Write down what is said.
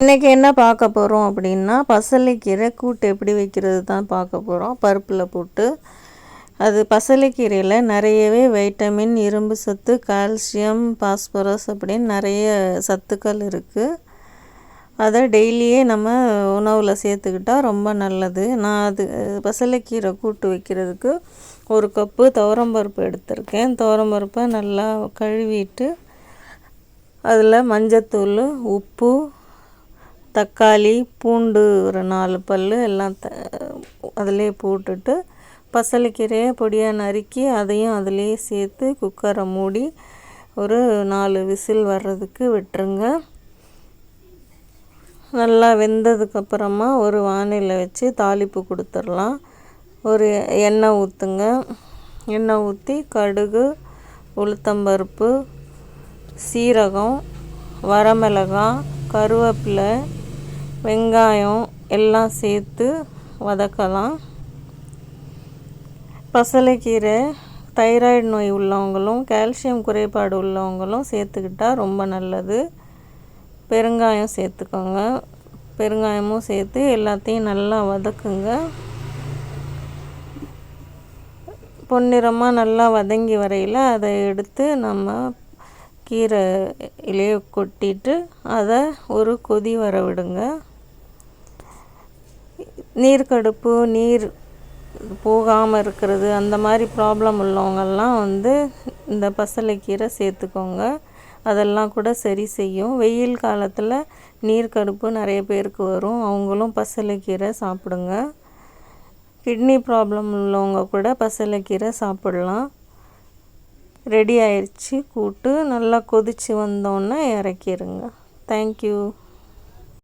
இன்றைக்கி என்ன பார்க்க போகிறோம் அப்படின்னா பசலைக்கீரை கூட்டு எப்படி வைக்கிறது தான் பார்க்க போகிறோம் பருப்பில் போட்டு அது பசலைக்கீரையில் நிறையவே வைட்டமின் இரும்பு சத்து கால்சியம் பாஸ்பரஸ் அப்படின்னு நிறைய சத்துக்கள் இருக்குது அதை டெய்லியே நம்ம உணவில் சேர்த்துக்கிட்டால் ரொம்ப நல்லது. நான் அது பசலைக்கீரை கூட்டு வைக்கிறதுக்கு ஒரு கப்பு துவரம்பருப்பு எடுத்திருக்கேன். துவரம்பருப்பை நல்லா கழுவிட்டு அதில் மஞ்சத்தூள் உப்பு தக்காளி பூண்டு ஒரு நாலு பல் எல்லாம் த அதிலே போட்டுட்டு பசலைக்கீரையை பொடியாக நறுக்கி அதையும் அதிலே சேர்த்து குக்கரை மூடி ஒரு நாலு விசில் வர்றதுக்கு விட்டுருங்க. நல்லா வெந்ததுக்கப்புறமா ஒரு வானிலை வச்சு தாளிப்பு கொடுத்துடலாம். ஒரு எண்ணெய் ஊற்றுங்க எண்ணெய் ஊற்றி கடுகு உளுத்தம்பருப்பு சீரகம் வரமிளகாய் கருவேப்பிலை வெங்காயம் எல்லாம் சேர்த்து வதக்கலாம். பசலைக்கீரை தைராய்டு நோய் உள்ளவங்களும் கால்சியம் குறைபாடு உள்ளவங்களும் சேர்த்துக்கிட்டால் ரொம்ப நல்லது. பெருங்காயம் சேர்த்துக்கோங்க. பெருங்காயமும் சேர்த்து எல்லாத்தையும் நல்லா வதக்குங்க. பொன்னிறமாக நல்லா வதங்கி வரையில் அதை எடுத்து நம்ம கீரை இலையை கொட்டிட்டு அதை ஒரு கொதி வர விடுங்க. நீர்க்கடுப்பு நீர் போகாமல் இருக்கிறது அந்த மாதிரி ப்ராப்ளம் உள்ளவங்கள்லாம் வந்து இந்த பசலைக்கீரை சேர்த்துக்கோங்க. அதெல்லாம் கூட சரி செய்யும். வெயில் காலத்தில் நீர்க்கடுப்பு நிறைய பேருக்கு வரும். அவங்களும் பசலைக்கீரை சாப்பிடுங்க. கிட்னி ப்ராப்ளம் உள்ளவங்க கூட பசலைக்கீரை சாப்பிடலாம். ரெடி ஆயிடுச்சு கூட்டு நல்லா கொதித்து வந்தோன்னே இறக்கிடுங்க தேங்க்யூ